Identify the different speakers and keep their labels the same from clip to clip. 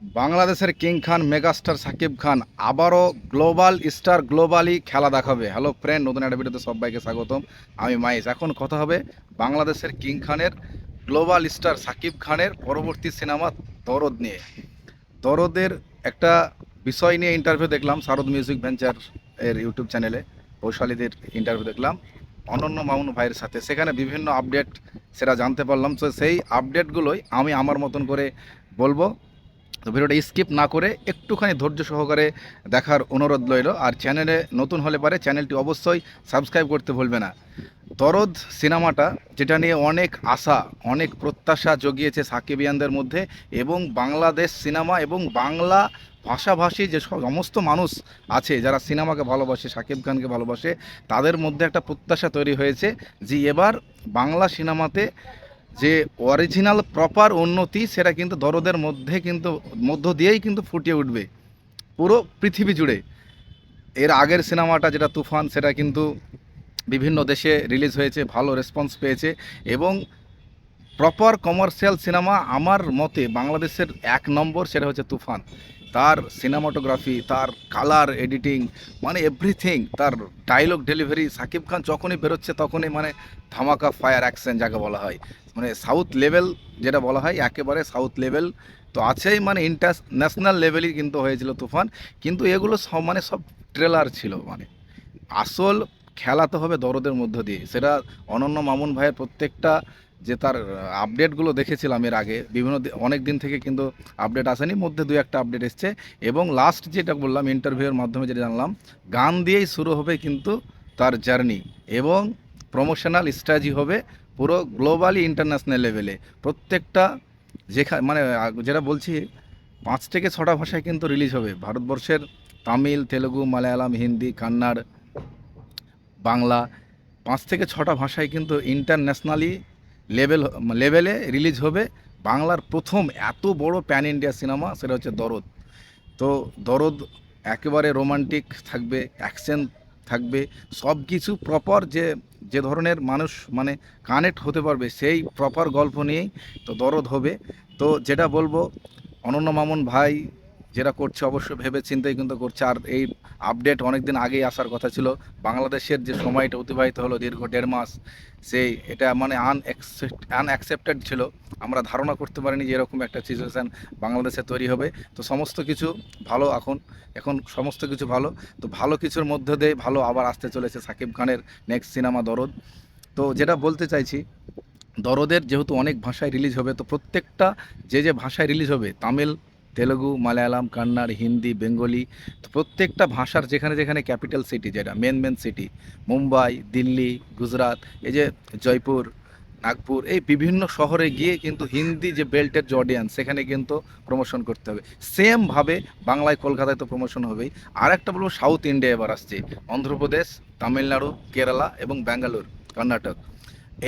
Speaker 1: বাংলাদেশের king Khan, megastar Shakib Khan আবারও global star globally খেলা দেখাবে। হ্যালো ফ্রেন্ড, নতুন একটা ভিডিওতে সবাইকে স্বাগতম। আমি মাইস। এখন কথা হবে বাংলাদেশের কিং খানের, গ্লোবাল স্টার সাকিব খানের পরবর্তী সিনেমা দরদ নিয়ে। দরদের একটা বিষয় নিয়ে ইন্টারভিউ দেখলাম, শারদ মিউজিক ভেঞ্চার এর ইউটিউব চ্যানেলে বৈশালীদের ইন্টারভিউ দেখলাম, অনন্য মামুন ভাইয়ের সাথে। সেখানে বিভিন্ন আপডেট সেটা জানতে পারলাম। তো সেই আপডেটগুলোই আমি আমার মতন করে বলব। তো ভিডিওটা স্কিপ না করে একটুখানি ধৈর্য সহকারে দেখার অনুরোধ রইল। আর চ্যানেলে নতুন হলে পারে চ্যানেলটি অবশ্যই সাবস্ক্রাইব করতে ভুলবে না। দরদ সিনেমাটা, যেটা নিয়ে অনেক আশা, অনেক প্রত্যাশা জগিয়েছে সাকিবিয়ানদের মধ্যে এবং বাংলাদেশ সিনেমা এবং বাংলা ভাষাভাষী যে সমস্ত মানুষ আছে যারা সিনেমাকে ভালোবাসে, সাকিব খানকে ভালোবাসে, তাদের মধ্যে একটা প্রত্যাশা তৈরি হয়েছে যে এবার বাংলা সিনেমাতে যে অরিজিনাল প্রপার উন্নতি, সেটা কিন্তু দরদের মধ্যে কিন্তু, মধ্য দিয়েই কিন্তু ফুটিয়ে উঠবে। পুরো পৃথিবী জুড়ে। এর আগের সিনেমাটা যেটা তুফান, সেটা কিন্তু বিভিন্ন দেশে রিলিজ হয়েছে, ভালো রেসপন্স পেয়েছে এবং প্রপার কমার্শিয়াল সিনেমা আমার মতে বাংলাদেশের এক নম্বর সেটা হচ্ছে তুফান। তার সিনেমাটোগ্রাফি তার কালার এডিটিং মানে এভরিথিং তার ডায়লগ ডেলিভারি সাকিব খান যখনই বেরোচ্ছে তখনই মানে ধামাকা ফায়ার অ্যাকশন যাকে বলা হয়। মানে সাউথ লেভেল যেটা বলা হয়, একেবারে সাউথ লেভেল তো আছেই মানে ইন্টারন্যাশনাল লেভেলই কিন্তু হয়েছিল তুফান। কিন্তু এগুলো সব মানে সব ট্রেলার ছিল মানে। আসল খেলা তো হবে দরদের মধ্য দিয়ে। সেটা অনন্য মামুন ভাইয়ের প্রত্যেকটা যে তার আপডেটগুলো দেখেছিলাম এর আগে, বিভিন্ন অনেক দিন থেকে কিন্তু আপডেট আসেনি, মধ্যে দু একটা আপডেট এসছে। এবং লাস্ট যেটা বললাম ইন্টারভিউয়ের মাধ্যমে যেটা জানলাম, গান দিয়েই শুরু হবে কিন্তু তার জার্নি এবং প্রমোশনাল স্ট্র্যাটেজি হবে পুরো গ্লোবালি ইন্টারন্যাশনাল লেভেলে প্রত্যেকটা যেখানে মানে যেটা বলছি, পাঁচ থেকে ছটা ভাষায় কিন্তু রিলিজ হবে। ভারতবর্ষের তামিল, তেলেগু, মালায়ালাম, হিন্দি, কান্নাড়, বাংলা, পাঁচ থেকে ছটা ভাষায় কিন্তু ইন্টারন্যাশনালি লেভেল, লেভেলে রিলিজ হবে বাংলার প্রথম এত বড় প্যান ইন্ডিয়া সিনেমা, সেটা হচ্ছে দরদ। তো দরদ একেবারে রোমান্টিক থাকবে, অ্যাকশন থাকবে সব কিছু প্রপার যে যে ধরনের মানুষ মানে কানেক্ট হতে পারবে, সেই প্রপার গল্প নিয়েই তো দরদ হবে। তো যেটা বলব, অনন্য মামুন ভাই যেটা করছে অবশ্য ভেবে চিন্তাই কিন্তু করছে। আর এই আপডেট অনেক দিন আগেই আসার কথা ছিল। বাংলাদেশের যে সময়টা অতিবাহিত হলো দীর্ঘ দেড় মাস, সেই এটা মানে আনঅ্যাকসেপ্টেড ছিল। আমরা ধারণা করতে পারিনি যে এরকম একটা সিচুয়েশান বাংলাদেশে তৈরি হবে। তো সমস্ত কিছু ভালো এখন। এখন সমস্ত কিছু ভালো। তো ভালো কিছুর মধ্যে দিয়ে ভালো আবার আসতে চলেছে সাকিব খানের নেক্সট সিনেমা দরদ। তো যেটা বলতে চাইছি, দরদের যেহেতু অনেক ভাষায় রিলিজ হবে, তো প্রত্যেকটা যে যে ভাষায় রিলিজ হবে, তামিল তেলেগু, মালায়ালাম, কান্নাড়, হিন্দি, বেঙ্গলি প্রত্যেকটা ভাষার যেখানে যেখানে ক্যাপিটাল সিটি যেটা, main main city, Mumbai, Delhi, Gujarat, এই যে জয়পুর, নাগপুর, এই বিভিন্ন শহরে গিয়ে কিন্তু হিন্দি যে বেল্টের যে অডিয়েন্স সেখানে কিন্তু প্রমোশন করতে হবে। সেমভাবে বাংলায় কলকাতায় তো প্রমোশন হবেই। আর একটা বলব সাউথ ইন্ডিয়া এবার আসছে। অন্ধ্রপ্রদেশ, তামিলনাড়ু, কেরালা এবং ব্যাঙ্গালোর, কর্ণাটক।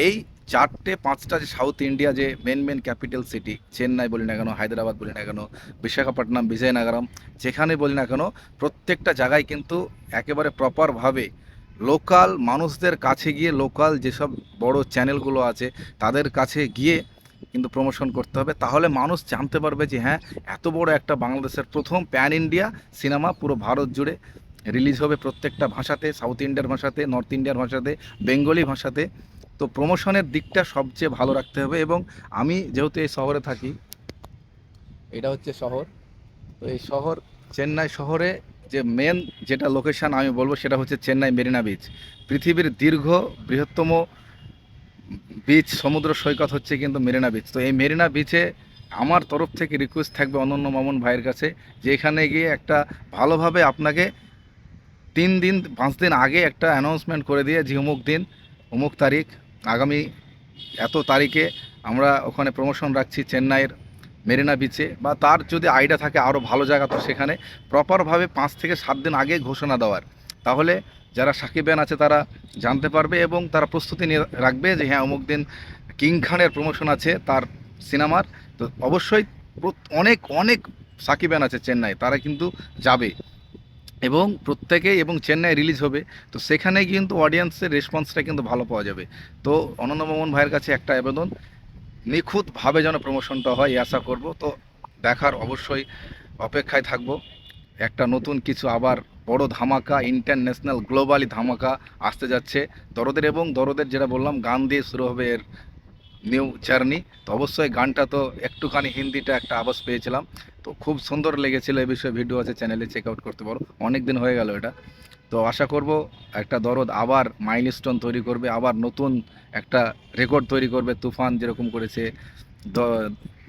Speaker 1: এই চারটে পাঁচটা যে সাউথ ইন্ডিয়া যে main main capital city, Chennai বলি না কেন, হায়দ্রাবাদ বলি না কেন, বিশাখাপট্টনম, বিজয়নগরম যেখানে বলি না কেন, প্রত্যেকটা জায়গায় কিন্তু একেবারে প্রপারভাবে লোকাল মানুষদের কাছে গিয়ে লোকাল যেসব বড় চ্যানেলগুলো আছে, তাদের কাছে গিয়ে কিন্তু প্রমোশন করতে হবে। তাহলে মানুষ জানতে পারবে যে হ্যাঁ এত বড় একটা বাংলাদেশের প্রথম প্যান ইন্ডিয়া সিনেমা পুরো ভারত জুড়ে রিলিজ হবে প্রত্যেকটা ভাষাতে, সাউথ ইন্ডিয়ার ভাষাতে নর্থ ইন্ডিয়ার ভাষাতে বেঙ্গলি ভাষাতে। তো প্রমোশনের দিকটা সবচেয়ে ভালো রাখতে হবে এবং আমি যেহেতু এই শহরে থাকি, এটা হচ্ছে শহর। তো এই শহর, চেন্নাই শহরে যে মেন যেটা লোকেশান আমি বলব সেটা হচ্ছে চেন্নাই মেরিনা বিচ পৃথিবীর দীর্ঘ বৃহত্তম বিচ সমুদ্র সৈকত হচ্ছে কিন্তু মেরিনা বিচ তো এই মেরিনা বিচে আমার তরফ থেকে রিকোয়েস্ট থাকবে অনন্য মামুন ভাইয়ের কাছে যে এখানে গিয়ে একটা ভালোভাবে আপনাকে তিন দিন, পাঁচ দিন আগে একটা অ্যানাউন্সমেন্ট করে দিয়ে যে অমুক দিন, অমুক তারিখ আগামী এত তারিখে আমরা ওখানে প্রমোশন রাখছি চেন্নাইয়ের মেরিনা বিচে বা তার যদি আইডিয়া থাকে আরও ভালো জায়গা, তো সেখানে প্রপারভাবে পাঁচ থেকে সাত দিন আগে ঘোষণা দেওয়ার। তাহলে যারা সাকিবেন আছে তারা জানতে পারবে এবং তারা প্রস্তুতি নিয়ে রাখবে যে হ্যাঁ অমুক দিন কিং খানের প্রমোশন আছে তার সিনেমার। তো অবশ্যই অনেক অনেক সাকিবেন আছে চেন্নাই তারা কিন্তু যাবে। এবং প্রত্যেকেই এবং চেন্নাই রিলিজ হবে, তো সেখানে কিন্তু অডিয়েন্সের রেসপন্সটা কিন্তু ভালো পাওয়া যাবে। তো অনন্ত মোহন ভাইয়ের কাছে একটা আবেদন, নিখুঁতভাবে যেন প্রমোশনটা হয়, এই আশা করব। তো দেখার অবশ্যই অপেক্ষায় থাকব। একটা নতুন কিছু আবার বড় ধামাকা ইন্টারন্যাশনাল গ্লোবালি ধামাকা আসতে যাচ্ছে। দরদের এবং দরদের যেটা বললাম, গান দিয়ে শুরু হবে এর নিউ জার্নি। তো অবশ্যই গানটা তো একটুখানি হিন্দিটা একটা আওয়াজ পেয়েছিলাম। তো খুব সুন্দর লেগেছিল এই বিষয়ে ভিডিও আছে, চ্যানেলে চেক আউট করতে পারো। অনেক দিন হয়ে গেল এটা। তো আশা করব একটা দরদ আবার মাইলস্টোন তৈরি করবে, আবার নতুন একটা রেকর্ড তৈরি করবে। তুফান যেরকম করেছে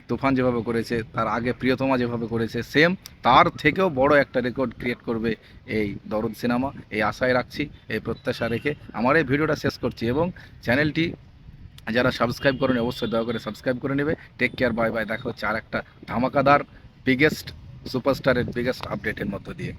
Speaker 1: তুফান যেভাবে করেছে, তার আগে প্রিয়তমা যেভাবে করেছে সেম তার থেকেও বড় একটা রেকর্ড ক্রিয়েট করবে এই দরদ সিনেমা। এই আশায় রাখছি, এই প্রত্যাশা রেখে আমার এই ভিডিওটা শেষ করছি এবং চ্যানেলটি যারা সাবস্ক্রাইব করেন, অবশ্যই দয়া করে সাবস্ক্রাইব করে নেবে। টেক কেয়ার বাই বাই দেখা হচ্ছে আর একটা ধামাকাদার বিগেস্ট সুপারস্টারের বিগেস্ট আপডেটের মধ্য দিয়ে।